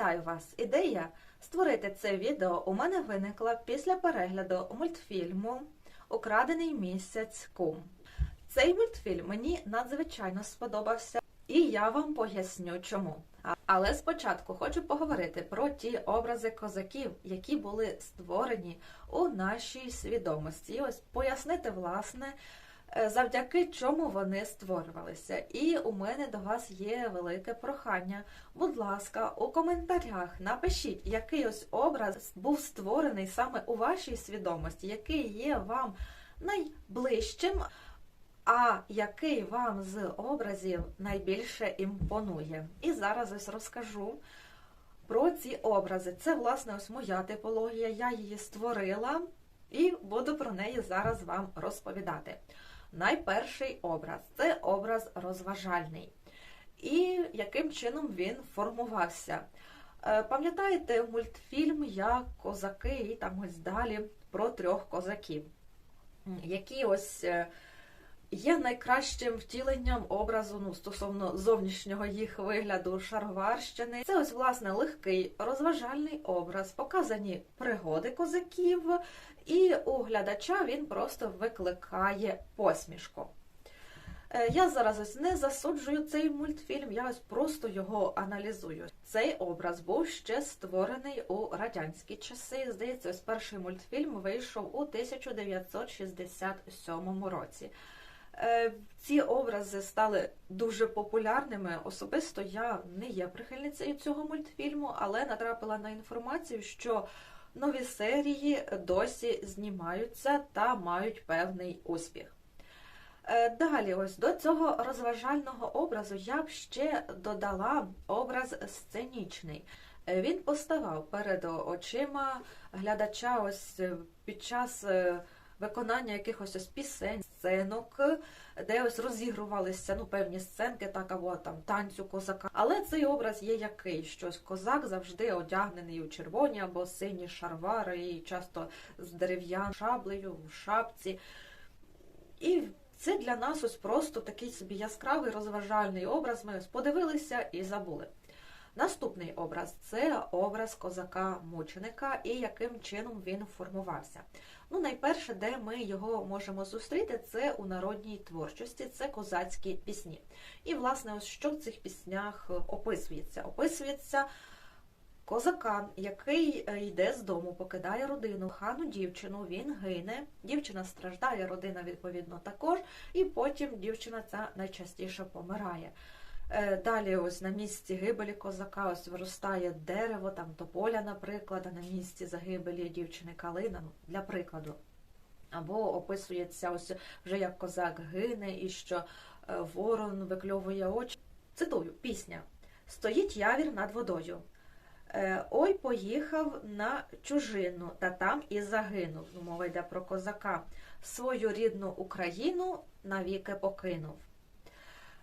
Вітаю вас! Ідея створити це відео у мене виникла після перегляду мультфільму Украдений місяць Кум. Цей мультфільм мені надзвичайно сподобався, і я вам поясню чому. Але спочатку хочу поговорити про ті образи козаків, які були створені у нашій свідомості. І ось пояснити, власне, завдяки чому вони створювалися. І у мене до вас є велике прохання. Будь ласка, у коментарях напишіть, який ось образ був створений саме у вашій свідомості, який є вам найближчим, а який вам з образів найбільше імпонує. І зараз ось розкажу про ці образи. Це, власне, ось моя типологія, я її створила і буду про неї зараз вам розповідати. Найперший образ це образ розважальний. І яким чином він формувався? Е, Пам'ятаєте мультфільм як козаки і там ось далі про трьох козаків, які ось е, є найкращим втіленням образу ну, стосовно зовнішнього їх вигляду шароварщини. Це ось власне легкий розважальний образ, показані пригоди козаків, і у глядача він просто викликає посмішку. Е, Я зараз ось не засуджую цей мультфільм, я ось просто його аналізую. Цей образ був ще створений у радянські часи. Здається, ось перший мультфільм вийшов у 1967 році. Е, Ці образи стали дуже популярними. Особисто я не є прихильницею цього мультфільму, але натрапила на інформацію, що нові серії досі знімаються та мають певний успіх. Е, Далі, ось до цього розважального образу я б ще додала образ сценічний. Е, Він поставав перед очима глядача ось під час виконання якихось ось пісень, сценок, де ось розігрувалися ну, певні сценки, так або там танцю козака. Але цей образ є який? Щось козак завжди одягнений у червоні або сині шарвари, і часто з дерев'яною шаблею, в шапці. І це для нас ось просто такий собі яскравий розважальний образ. Ми ось подивилися і забули. Наступний образ це образ козака-мученика і яким чином він формувався. Ну, найперше, де ми його можемо зустріти, це у народній творчості, це козацькі пісні. І, власне, ось що в цих піснях е, описується? Описується козака, який е, йде з дому, покидає родину, хану дівчину, він гине, дівчина страждає, родина відповідно також, і потім дівчина ця найчастіше помирає. Е, Далі, ось на місці гибелі козака, ось виростає дерево, там тополя, наприклад, а на місці загибелі дівчини калина, ну, для прикладу. Або описується ось вже як козак гине, і що е, ворон викльовує очі. Цитую, пісня. Стоїть явір над водою. Е, Ой, поїхав на чужину, та там і загинув. Ну, мова йде про козака. Свою рідну Україну навіки покинув.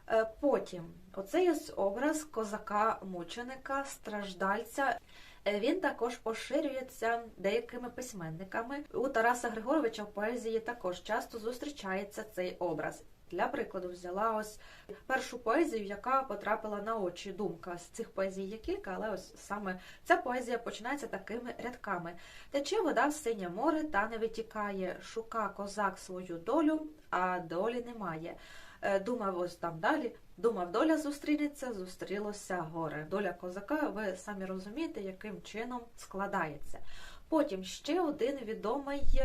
Е, Потім оцей ось образ козака-мученика, страждальця. е, Він також поширюється деякими письменниками. У Тараса Григоровича в поезії також часто зустрічається цей образ. Для прикладу, взяла ось першу поезію, яка потрапила на очі. Думка з цих поезій є кілька, але ось саме ця поезія починається такими рядками: тече вода в синє море, та не витікає, шука козак свою долю, а долі немає. Е, Думав ось там далі. Думав, доля зустрінеться, зустрілося горе. Доля козака, ви самі розумієте, яким чином складається. Потім ще один відомий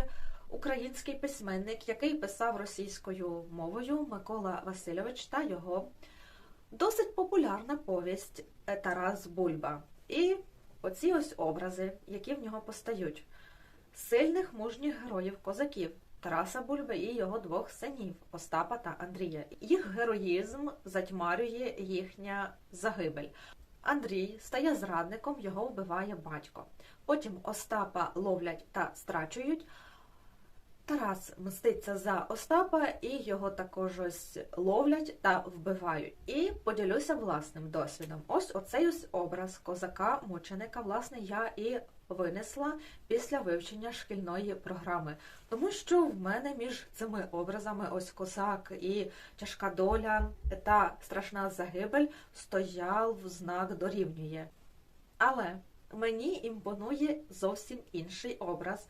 український письменник, який писав російською мовою Микола Васильович та його досить популярна повість е, Тарас Бульба. І оці ось образи, які в нього постають: сильних мужніх героїв козаків. Тараса Бульби і його двох синів Остапа та Андрія. Їх героїзм затьмарює їхня загибель. Андрій стає зрадником, його вбиває батько. Потім Остапа ловлять та страчують. Тарас мститься за Остапа і його також ось ловлять та вбивають. І поділюся власним досвідом. Ось оцей ось образ козака-мученика, власне, я і винесла після вивчення шкільної програми. Тому що в мене між цими образами, ось козак і тяжка доля та страшна загибель, стояв знак дорівнює. Але мені імпонує зовсім інший образ.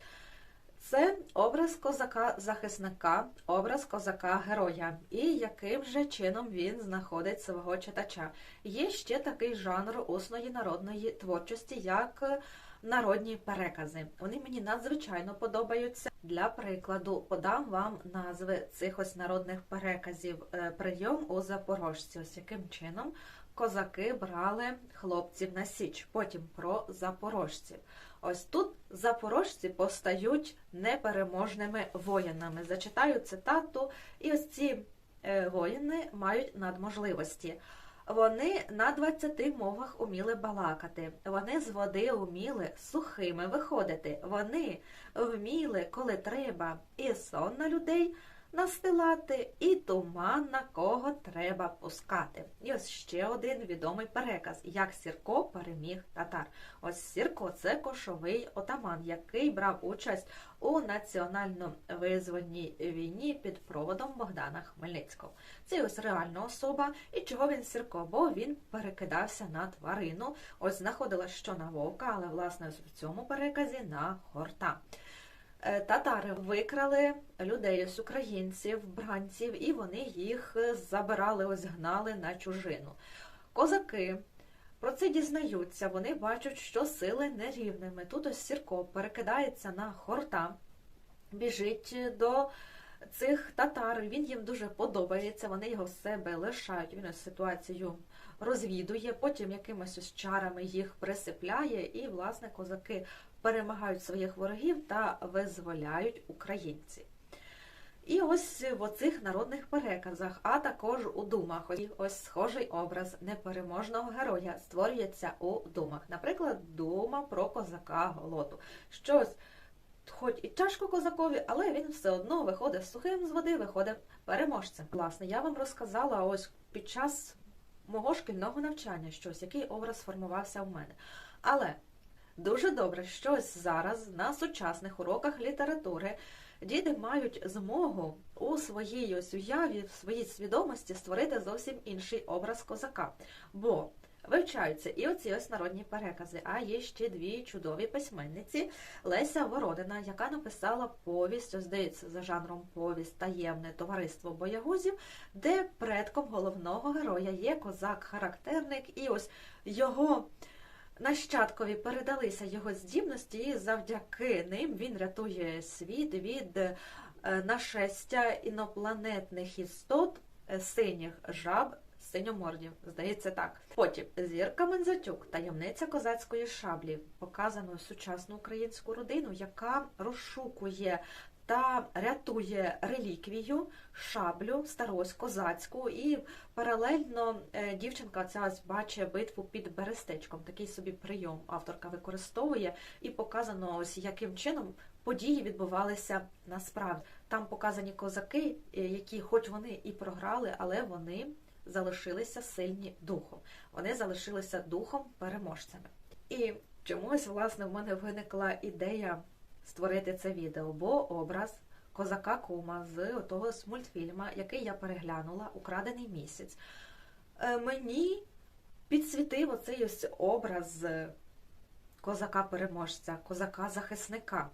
Це образ козака-захисника, образ козака-героя, і яким же чином він знаходить свого читача. Є ще такий жанр усної народної творчості, як народні перекази. Вони мені надзвичайно подобаються. Для прикладу, подам вам назви цих ось народних переказів. Е, Прийом у Запорожці. Ось яким чином козаки брали хлопців на січ. Потім про запорожців. Ось тут запорожці постають непереможними воїнами. Зачитаю цитату, і ось ці е, воїни мають надможливості. Вони на 20 мовах уміли балакати, вони з води уміли сухими виходити, вони вміли, коли треба, і сон на людей настилати, і туман на кого треба пускати. І ось ще один відомий переказ, як Сірко переміг татар. Ось Сірко це кошовий отаман, який брав участь у національно-визвольній війні під проводом Богдана Хмельницького. Це ось реальна особа. І чого він Сірко? Бо він перекидався на тварину. Ось знаходилась що на вовка, але власне в цьому переказі на хорта. Е, татари викрали людей з українців, бранців, і вони їх забирали, ось гнали на чужину. Козаки про це дізнаються, вони бачать, що сили нерівними. Тут ось Сірко перекидається на хорта, біжить до цих татар. Він їм дуже подобається, вони його в себе лишають. Він ось ситуацію розвідує, потім якимось ось чарами їх присипляє, і, власне, козаки перемагають своїх ворогів та визволяють українців. І ось в оцих народних переказах, а також у думах. Ось схожий образ непереможного героя створюється у думах. Наприклад, дума про козака голоту. Щось, хоч і тяжко козакові, але він все одно виходить сухим з води, виходить переможцем. Власне, я вам розказала ось під час мого шкільного навчання щось, який образ сформувався в мене. Але Дуже добре, що ось зараз на сучасних уроках літератури діти мають змогу у своїй ось уяві, в своїй свідомості створити зовсім інший образ козака. Бо вивчаються і оці ось народні перекази. А є ще дві чудові письменниці Леся Вородина, яка написала повість, здається, за жанром повість таємне товариство боягузів, де предком головного героя є козак-характерник, і ось його. Нащадкові передалися його здібності, і завдяки ним він рятує світ від е, нашестя інопланетних істот, е, синіх жаб, синьомордів. Здається так. Потім зірка Мензатюк, таємниця козацької шаблі, показано сучасну українську родину, яка розшукує та рятує реліквію, шаблю, старось козацьку, і паралельно е, дівчинка ця бачить битву під берестечком. Такий собі прийом авторка використовує і показано, ось яким чином події відбувалися насправді. Там показані козаки, е, які, хоч вони і програли, але вони залишилися сильні духом. Вони залишилися духом переможцями. І чомусь, власне, в мене виникла ідея створити це відео, бо образ козака Кума з того мультфільма, який я переглянула, Украдений місяць, е, мені підсвітив оцей ось образ козака-переможця, козака-захисника.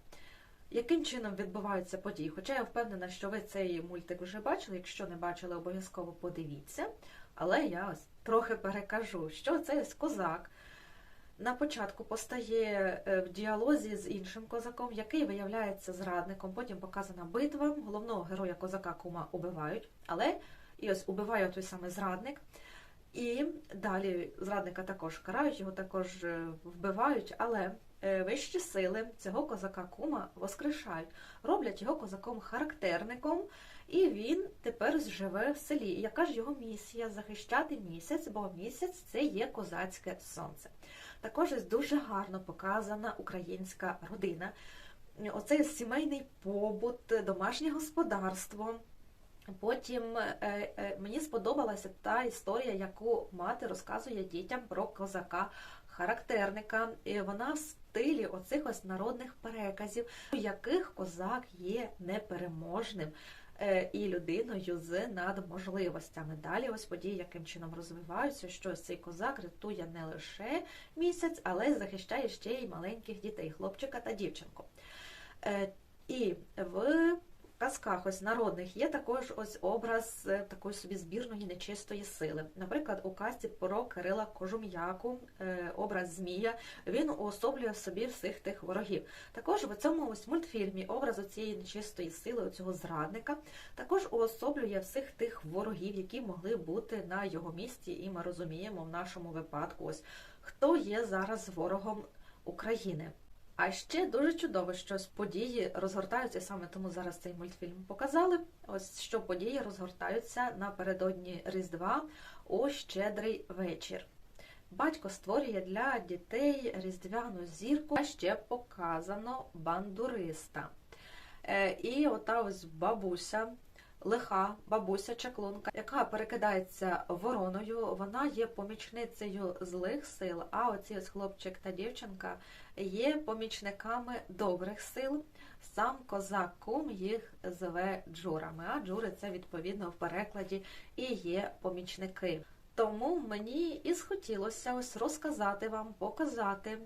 Яким чином відбуваються події? Хоча я впевнена, що ви цей мультик вже бачили. Якщо не бачили, обов'язково подивіться. Але я ось трохи перекажу, що це ось козак, на початку постає е, в діалозі з іншим козаком, який виявляється зрадником. Потім показана битва. Головного героя козака кума убивають, але і ось убиває той самий зрадник. І далі зрадника також карають, його також е, вбивають, але е, вищі сили цього козака кума воскрешають, роблять його козаком-характерником, і він тепер живе в селі. Яка ж його місія захищати місяць, бо місяць це є козацьке сонце. Також дуже гарно показана українська родина. Оцей сімейний побут, домашнє господарство. Потім е, е, мені сподобалася та історія, яку мати розказує дітям про козака-характерника. І Вона в стилі оцих ось народних переказів, у яких козак є непереможним. Е, і людиною з надможливостями. Далі ось події, яким чином розвиваються, що цей козак рятує не лише місяць, але й захищає ще й маленьких дітей, хлопчика та дівчинку. Е, І в казках ось народних є також ось образ е, такої собі збірної нечистої сили. Наприклад, у казці про Кирила Кожум'яку, е, образ Змія, він уособлює в собі всіх тих ворогів. Також в цьому ось мультфільмі образ цієї нечистої сили, цього зрадника, також уособлює всіх тих ворогів, які могли бути на його місці, і ми розуміємо в нашому випадку, ось хто є зараз ворогом України. А ще дуже чудово, що події розгортаються саме тому зараз цей мультфільм показали. Ось що події розгортаються напередодні Різдва у щедрий вечір. Батько створює для дітей різдвяну зірку, а ще показано бандуриста. Е, І ота ось бабуся, лиха бабуся чаклунка, яка перекидається вороною, вона є помічницею злих сил, а оці ось хлопчик та дівчинка є помічниками добрих сил. Сам козак кум їх зве джурами, а джури це відповідно в перекладі і є помічники. Тому мені і схотілося ось розказати вам, показати,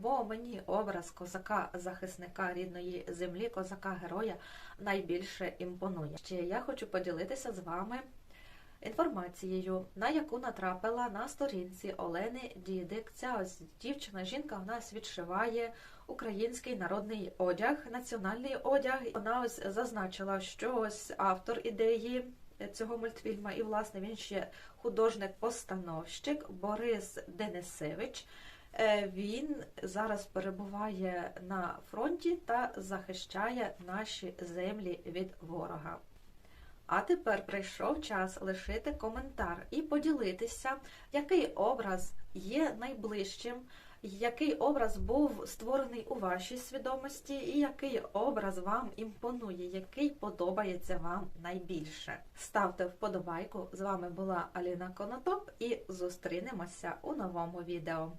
бо мені образ козака-захисника рідної землі, козака-героя найбільше імпонує. Ще я хочу поділитися з вами інформацією, на яку натрапила на сторінці Олени Дідик. Ця ось дівчина, жінка у відшиває український народний одяг, національний одяг. Вона ось зазначила, що ось автор ідеї цього мультфільму, і власне він ще художник-постановщик Борис Денисевич. Е, Він зараз перебуває на фронті та захищає наші землі від ворога. А тепер прийшов час лишити коментар і поділитися, який образ є найближчим, який образ був створений у вашій свідомості, і який образ вам імпонує, який подобається вам найбільше. Ставте вподобайку. З вами була Аліна Конотоп і зустрінемося у новому відео.